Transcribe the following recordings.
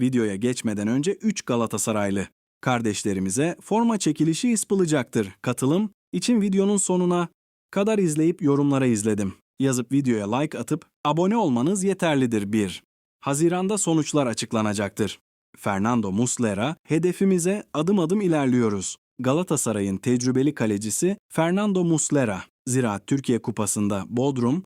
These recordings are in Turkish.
Videoya geçmeden önce 3 Galatasaraylı kardeşlerimize forma çekilişi ispılacaktır. Katılım için videonun sonuna kadar izleyip yorumlara izledim. Yazıp videoya like atıp abone olmanız yeterlidir 1. Haziranda sonuçlar açıklanacaktır. Fernando Muslera, hedefimize adım adım ilerliyoruz. Galatasaray'ın tecrübeli kalecisi Fernando Muslera, Ziraat Türkiye Kupası'nda Bodrum,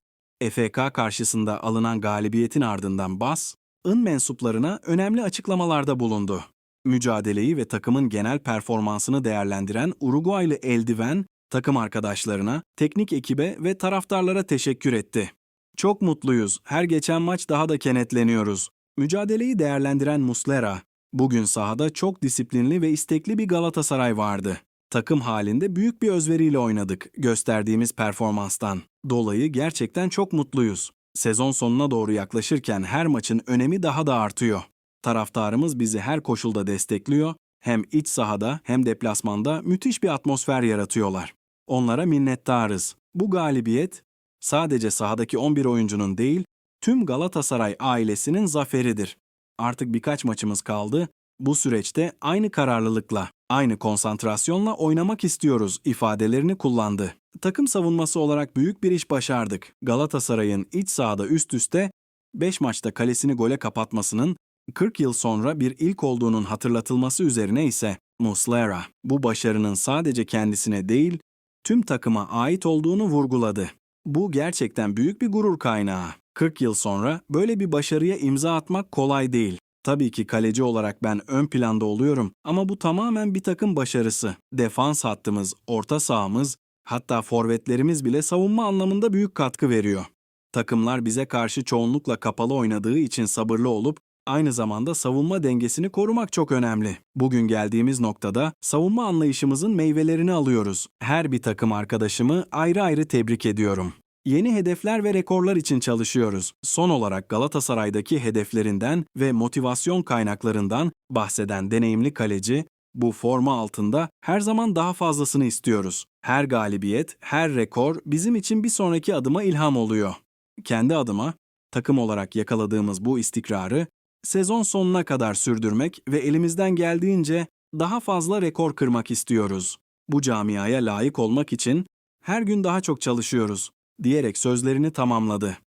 FK karşısında alınan galibiyetin ardından Bas, ın mensuplarına önemli açıklamalarda bulundu. Mücadeleyi ve takımın genel performansını değerlendiren Uruguaylı eldiven, takım arkadaşlarına, teknik ekibe ve taraftarlara teşekkür etti. Çok mutluyuz. Her geçen maç daha da kenetleniyoruz. Mücadeleyi değerlendiren Muslera, bugün sahada çok disiplinli ve istekli bir Galatasaray vardı. Takım halinde büyük bir özveriyle oynadık gösterdiğimiz performanstan. Dolayı gerçekten çok mutluyuz. Sezon sonuna doğru yaklaşırken her maçın önemi daha da artıyor. Taraftarımız bizi her koşulda destekliyor, hem iç sahada hem deplasmanda müthiş bir atmosfer yaratıyorlar. Onlara minnettarız. Bu galibiyet sadece sahadaki 11 oyuncunun değil, tüm Galatasaray ailesinin zaferidir. Artık birkaç maçımız kaldı. Bu süreçte aynı kararlılıkla, aynı konsantrasyonla oynamak istiyoruz ifadelerini kullandı. Takım savunması olarak büyük bir iş başardık. Galatasaray'ın iç sahada üst üste 5 maçta kalesini gole kapatmasının 40 yıl sonra bir ilk olduğunun hatırlatılması üzerine ise Muslera bu başarının sadece kendisine değil, tüm takıma ait olduğunu vurguladı. Bu gerçekten büyük bir gurur kaynağı. 40 yıl sonra böyle bir başarıya imza atmak kolay değil. Tabii ki kaleci olarak ben ön planda oluyorum ama bu tamamen bir takım başarısı. Defans hattımız, orta sahamız, hatta forvetlerimiz bile savunma anlamında büyük katkı veriyor. Takımlar bize karşı çoğunlukla kapalı oynadığı için sabırlı olup aynı zamanda savunma dengesini korumak çok önemli. Bugün geldiğimiz noktada savunma anlayışımızın meyvelerini alıyoruz. Her bir takım arkadaşımı ayrı ayrı tebrik ediyorum. Yeni hedefler ve rekorlar için çalışıyoruz. Son olarak Galatasaray'daki hedeflerinden ve motivasyon kaynaklarından bahseden deneyimli kaleci, bu forma altında her zaman daha fazlasını istiyoruz. Her galibiyet, her rekor bizim için bir sonraki adıma ilham oluyor. Kendi adıma, takım olarak yakaladığımız bu istikrarı sezon sonuna kadar sürdürmek ve elimizden geldiğince daha fazla rekor kırmak istiyoruz. Bu camiaya layık olmak için her gün daha çok çalışıyoruz diyerek sözlerini tamamladı.